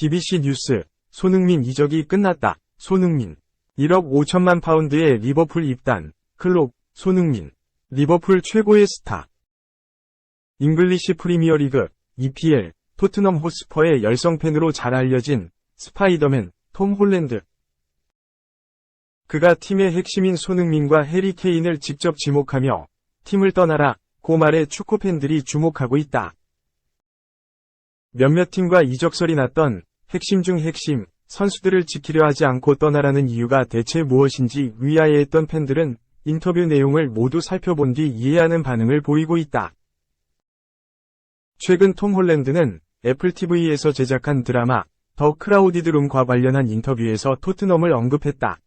BBC 뉴스, 손흥민 이적이 끝났다. 손흥민. 1억 5천만 파운드의 리버풀 입단. 클롭, 손흥민. 리버풀 최고의 스타. 잉글리시 프리미어리그, EPL, 토트넘 호스퍼의 열성 팬으로 잘 알려진 스파이더맨, 톰 홀랜드. 그가 팀의 핵심인 손흥민과 해리 케인을 직접 지목하며 팀을 떠나라, 고 말에 축구 팬들이 주목하고 있다. 몇몇 팀과 이적설이 났던 핵심 중 핵심, 선수들을 지키려 하지 않고 떠나라는 이유가 대체 무엇인지 위아해했던 팬들은 인터뷰 내용을 모두 살펴본 뒤 이해하는 반응을 보이고 있다. 최근 톰 홀랜드는 애플 TV에서 제작한 드라마 더 크라우디드 룸과 관련한 인터뷰에서 토트넘을 언급했다.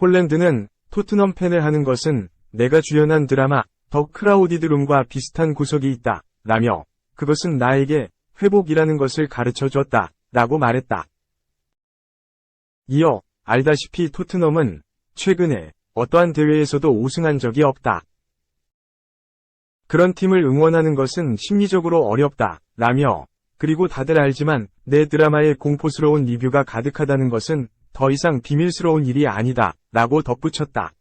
홀랜드는 토트넘 팬을 하는 것은 내가 주연한 드라마 더 크라우디드 룸과 비슷한 구석이 있다. 라며 그것은 나에게 회복이라는 것을 가르쳐 줬다. 라고 말했다. 이어 알다시피 토트넘은 최근에 어떠한 대회에서도 우승한 적이 없다. 그런 팀을 응원하는 것은 심리적으로 어렵다. 라며 그리고 다들 알지만 내 드라마에 공포스러운 리뷰가 가득하다는 것은 더 이상 비밀스러운 일이 아니다. 라고 덧붙였다.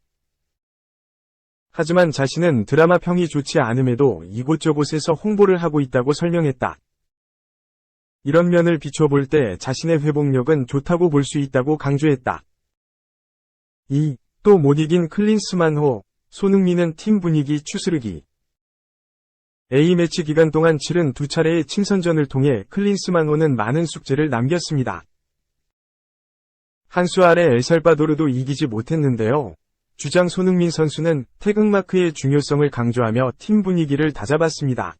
하지만 자신은 드라마 평이 좋지 않음에도 이곳저곳에서 홍보를 하고 있다고 설명했다. 이런 면을 비춰볼 때 자신의 회복력은 좋다고 볼 수 있다고 강조했다. 2. 또 못 이긴 클린스만호, 손흥민은 팀 분위기 추스르기. A매치 기간 동안 치른 두 차례의 친선전을 통해 클린스만호는 많은 숙제를 남겼습니다. 한수 아래 엘살바도르도 이기지 못했는데요. 주장 손흥민 선수는 태극마크의 중요성을 강조하며 팀 분위기를 다잡았습니다.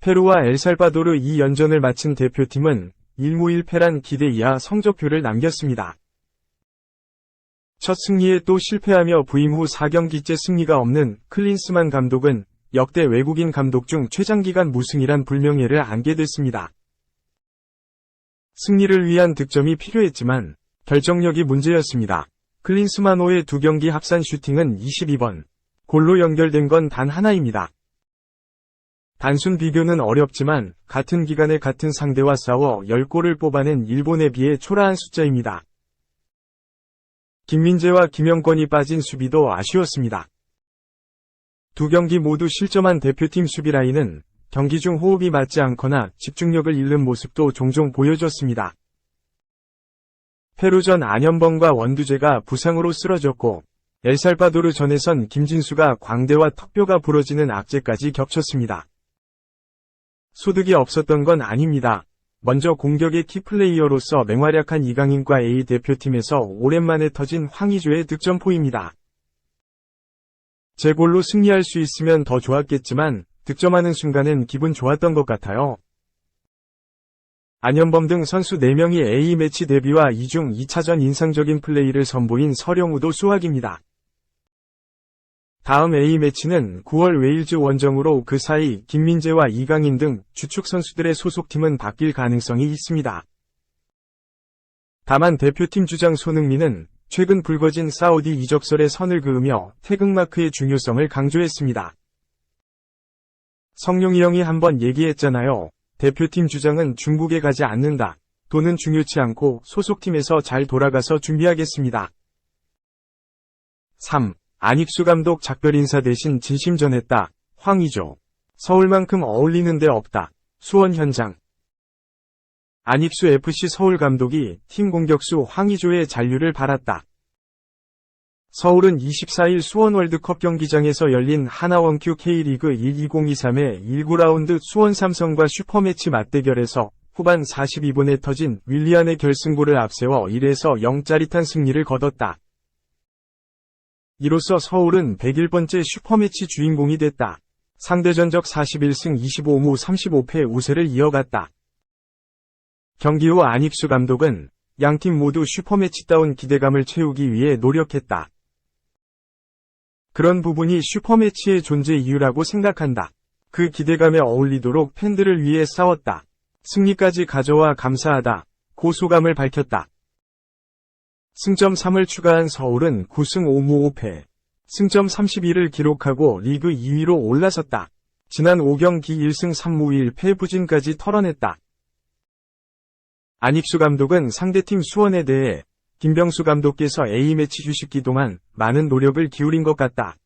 페루와 엘살바도르 2연전을 마친 대표팀은 1무 1패란 기대 이하 성적표를 남겼습니다. 첫 승리에 또 실패하며 부임 후 4경기째 승리가 없는 클린스만 감독은 역대 외국인 감독 중 최장기간 무승이란 불명예를 안게 됐습니다. 승리를 위한 득점이 필요했지만 결정력이 문제였습니다. 클린스만호의 두 경기 합산 슈팅은 22번. 골로 연결된 건 단 하나입니다. 단순 비교는 어렵지만 같은 기간에 같은 상대와 싸워 10골을 뽑아낸 일본에 비해 초라한 숫자입니다. 김민재와 김영권이 빠진 수비도 아쉬웠습니다. 두 경기 모두 실점한 대표팀 수비 라인은 경기 중 호흡이 맞지 않거나 집중력을 잃는 모습도 종종 보여줬습니다. 페루전 안현범과 원두재가 부상으로 쓰러졌고 엘살바도르 전에선 김진수가 광대와 턱뼈가 부러지는 악재까지 겹쳤습니다. 소득이 없었던 건 아닙니다. 먼저 공격의 키플레이어로서 맹활약한 이강인과 A 대표팀에서 오랜만에 터진 황희조의 득점포입니다. 제 골로 승리할 수 있으면 더 좋았겠지만 득점하는 순간엔 기분 좋았던 것 같아요. 안현범 등 선수 4명이 A매치 데뷔와 이중 2차전 인상적인 플레이를 선보인 서령우도 수확입니다. 다음 A매치는 9월 웨일즈 원정으로 그 사이 김민재와 이강인 등 주축 선수들의 소속팀은 바뀔 가능성이 있습니다. 다만 대표팀 주장 손흥민은 최근 불거진 사우디 이적설에 선을 그으며 태극마크의 중요성을 강조했습니다. 성룡이 형이 한번 얘기했잖아요. 대표팀 주장은 중국에 가지 않는다. 돈은 중요치 않고 소속팀에서 잘 돌아가서 준비하겠습니다. 3. 안익수 감독 작별 인사 대신 진심 전했다. 황의조. 서울만큼 어울리는 데 없다. 수원 현장. 안익수 FC 서울 감독이 팀 공격수 황의조의 잔류를 바랐다. 서울은 24일 수원 월드컵 경기장에서 열린 하나원큐 K리그 1-2023의 1구라운드 수원 삼성과 슈퍼매치 맞대결에서 후반 42분에 터진 윌리안의 결승골을 앞세워 1에서 0 짜릿한 승리를 거뒀다. 이로써 서울은 101번째 슈퍼매치 주인공이 됐다. 상대전적 41승 25무 35패 우세를 이어갔다. 경기 후 안익수 감독은 양팀 모두 슈퍼매치다운 기대감을 채우기 위해 노력했다. 그런 부분이 슈퍼매치의 존재 이유라고 생각한다. 그 기대감에 어울리도록 팬들을 위해 싸웠다. 승리까지 가져와 감사하다. 고소감을 밝혔다. 승점 3을 추가한 서울은 9승 5무 5패. 승점 32를 기록하고 리그 2위로 올라섰다. 지난 5경기 1승 3무 1패 부진까지 털어냈다. 안익수 감독은 상대팀 수원에 대해 김병수 감독께서 A매치 휴식기 동안 많은 노력을 기울인 것 같다.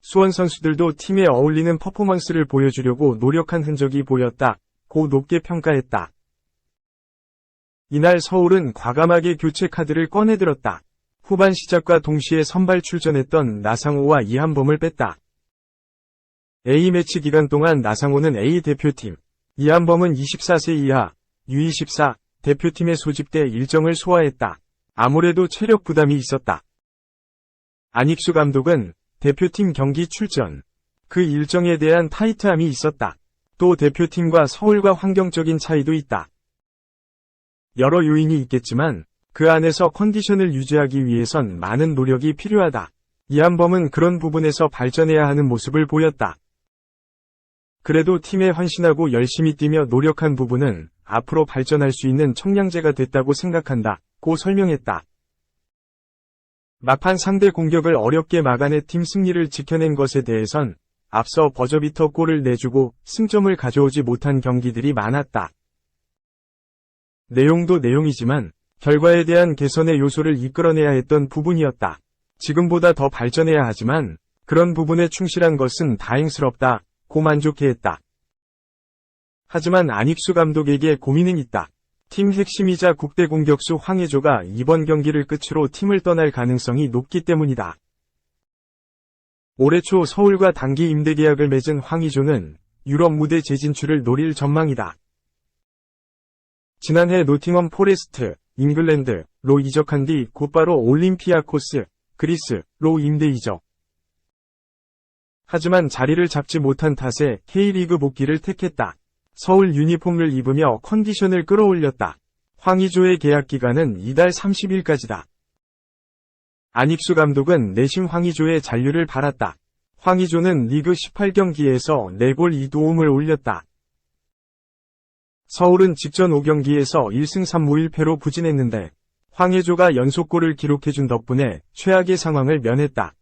수원 선수들도 팀에 어울리는 퍼포먼스를 보여주려고 노력한 흔적이 보였다. 고 높게 평가했다. 이날 서울은 과감하게 교체 카드를 꺼내들었다. 후반 시작과 동시에 선발 출전했던 나상호와 이한범을 뺐다. A매치 기간 동안 나상호는 A 대표팀, 이한범은 24세 이하, U24 대표팀에 소집돼 일정을 소화했다. 아무래도 체력 부담이 있었다. 안익수 감독은 대표팀 경기 출전, 그 일정에 대한 타이트함이 있었다. 또 대표팀과 서울과 환경적인 차이도 있다. 여러 요인이 있겠지만 그 안에서 컨디션을 유지하기 위해선 많은 노력이 필요하다. 이한범은 그런 부분에서 발전해야 하는 모습을 보였다. 그래도 팀에 헌신하고 열심히 뛰며 노력한 부분은 앞으로 발전할 수 있는 청량제가 됐다고 생각한다. 고 설명했다. 막판 상대 공격을 어렵게 막아내 팀 승리를 지켜낸 것에 대해선 앞서 버저비터 골을 내주고 승점을 가져오지 못한 경기들이 많았다. 내용도 내용이지만 결과에 대한 개선의 요소를 이끌어내야 했던 부분이었다. 지금보다 더 발전해야 하지만 그런 부분에 충실한 것은 다행스럽다. 고 만족해했다. 하지만 안익수 감독에게 고민은 있다. 팀 핵심이자 국대 공격수 황혜조가 이번 경기를 끝으로 팀을 떠날 가능성이 높기 때문이다. 올해 초 서울과 단기 임대 계약을 맺은 황희조는 유럽 무대 재진출을 노릴 전망이다. 지난해 노팅엄 포레스트, 잉글랜드로 이적한 뒤 곧바로 올림피아코스, 그리스로 임대 이적. 하지만 자리를 잡지 못한 탓에 K리그 복귀를 택했다. 서울 유니폼을 입으며 컨디션을 끌어올렸다. 황희조의 계약 기간은 이달 30일까지다. 안익수 감독은 내심 황희조의 잔류를 바랐다. 황희조는 리그 18경기에서 4골 2도움을 올렸다. 서울은 직전 5경기에서 1승 3무 1패로 부진했는데 황혜조가 연속골을 기록해준 덕분에 최악의 상황을 면했다.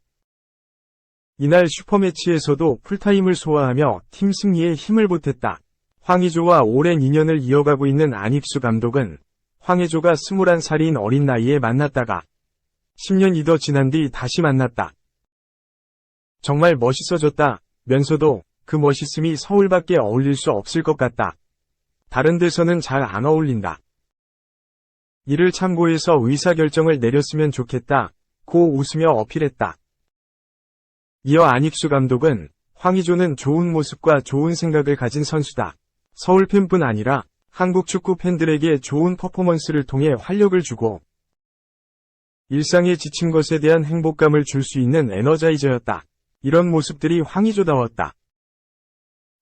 이날 슈퍼매치에서도 풀타임을 소화하며 팀 승리에 힘을 보탰다. 황희조와 오랜 인연을 이어가고 있는 안익수 감독은 황혜조가 21살인 어린 나이에 만났다가 10년이 더 지난 뒤 다시 만났다. 정말 멋있어졌다 면서도 그 멋있음이 서울밖에 어울릴 수 없을 것 같다. 다른 데서는 잘 안 어울린다. 이를 참고해서 의사결정을 내렸으면 좋겠다. 고 웃으며 어필했다. 이어 안익수 감독은 황희조는 좋은 모습과 좋은 생각을 가진 선수다. 서울 팬뿐 아니라 한국 축구 팬들에게 좋은 퍼포먼스를 통해 활력을 주고 일상에 지친 것에 대한 행복감을 줄 수 있는 에너자이저였다. 이런 모습들이 황희조다웠다.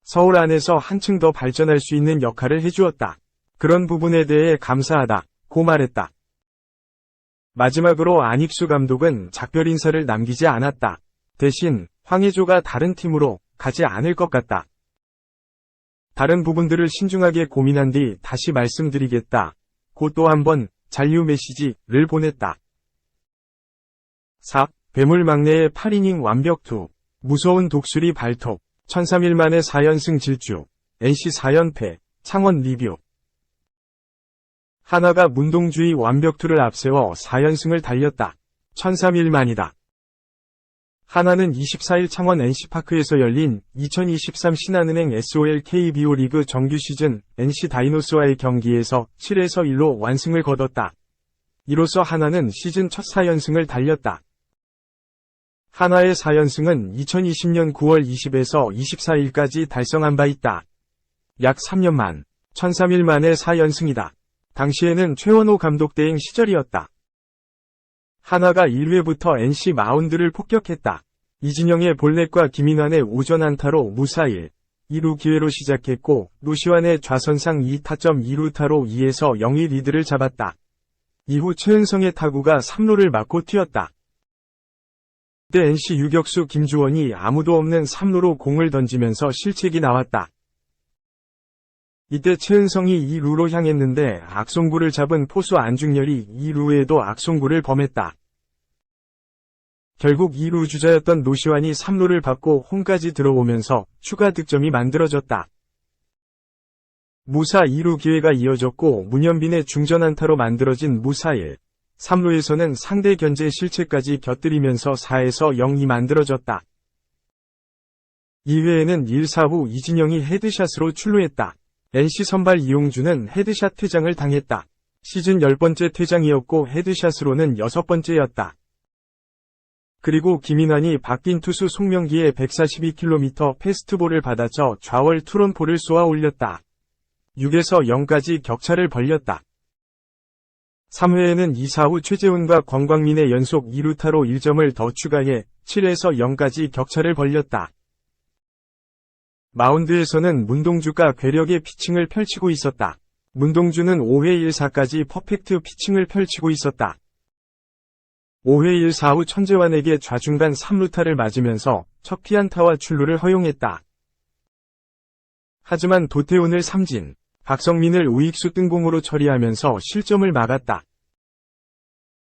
서울 안에서 한층 더 발전할 수 있는 역할을 해주었다. 그런 부분에 대해 감사하다. 고 말했다. 마지막으로 안익수 감독은 작별 인사를 남기지 않았다. 대신 황혜조가 다른 팀으로 가지 않을 것 같다. 다른 부분들을 신중하게 고민한 뒤 다시 말씀드리겠다. 곧또 한 번 잔류 메시지를 보냈다. 4. 괴물 막내의 8이닝 완벽 투. 무서운 독수리 발톱. 1003일 만에 4연승 질주. NC 4연패. 창원 리뷰. 하나가 문동주의 완벽투를 앞세워 4연승을 달렸다. 1003일 만이다. 하나는 24일 창원 NC파크에서 열린 2023 신한은행 SOL KBO 리그 정규 시즌 NC 다이노스와의 경기에서 7에서 1로 완승을 거뒀다. 이로써 하나는 시즌 첫 4연승을 달렸다. 하나의 4연승은 2020년 9월 20에서 24일까지 달성한 바 있다. 약 3년 만, 1003일 만의 4연승이다. 당시에는 최원호 감독 대행 시절이었다. 하나가 1회부터 NC 마운드를 폭격했다. 이진영의 볼넷과 김인환의 오전 안타로 무사일 2루 기회로 시작했고 노시환의 좌선상 2타점 2루타로 2에서 0의 리드를 잡았다. 이후 최은성의 타구가 3루를 맞고 튀었다. 그때 NC 유격수 김주원이 아무도 없는 3루로 공을 던지면서 실책이 나왔다. 이때 최은성이 2루로 향했는데 악송구를 잡은 포수 안중열이 2루에도 악송구를 범했다. 결국 2루 주자였던 노시환이 3루를 받고 홈까지 들어오면서 추가 득점이 만들어졌다. 무사 2루 기회가 이어졌고 문현빈의 중전안타로 만들어진 무사 1. 3루에서는 상대 견제 실책까지 곁들이면서 4에서 0이 만들어졌다. 2회에는 1사후 이진영이 헤드샷으로 출루했다. NC 선발 이용주는 헤드샷 퇴장을 당했다. 시즌 10번째 퇴장이었고 헤드샷으로는 6번째였다. 그리고 김인환이 바뀐 투수 송명기의 142km 패스트볼을 받아쳐 좌월 투런포를 쏘아 올렸다. 6에서 0까지 격차를 벌렸다. 3회에는 2사 후 최재훈과 권광민의 연속 2루타로 1점을 더 추가해 7에서 0까지 격차를 벌렸다. 마운드에서는 문동주가 괴력의 피칭을 펼치고 있었다. 문동주는 5회 1사까지 퍼펙트 피칭을 펼치고 있었다. 5회 1사 후 천재환에게 좌중간 3루타를 맞으면서 첫 피안타와 출루를 허용했다. 하지만 도태훈을 삼진, 박성민을 우익수 뜬공으로 처리하면서 실점을 막았다.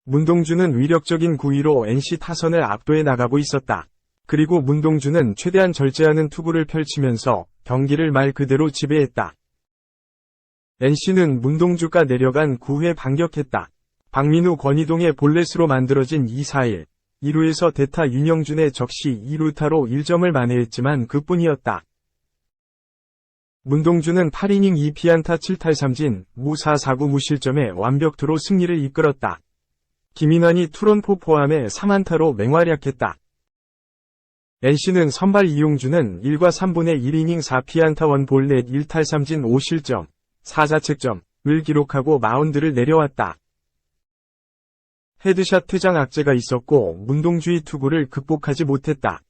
문동주는 위력적인 구위로 NC 타선을 압도해 나가고 있었다. 그리고 문동주는 최대한 절제하는 투구를 펼치면서 경기를 말 그대로 지배했다. NC는 문동주가 내려간 9회 반격했다. 박민우 권희동의 볼넷으로 만들어진 2-4-1. 1루에서 대타 윤영준의 적시 2루타로 1점을 만회했지만 그뿐이었다. 문동주는 8이닝 2피안타 7탈3진, 무4 4구 무실점에 완벽투로 승리를 이끌었다. 김인환이 투런포 포함해 3안타로 맹활약했다. NC는 선발 이용주는 1과 3분의 1이닝 4피안타 1볼넷 1탈3진 5실점, 4자책점을 기록하고 마운드를 내려왔다. 헤드샷 퇴장 악재가 있었고 문동주의 투구를 극복하지 못했다.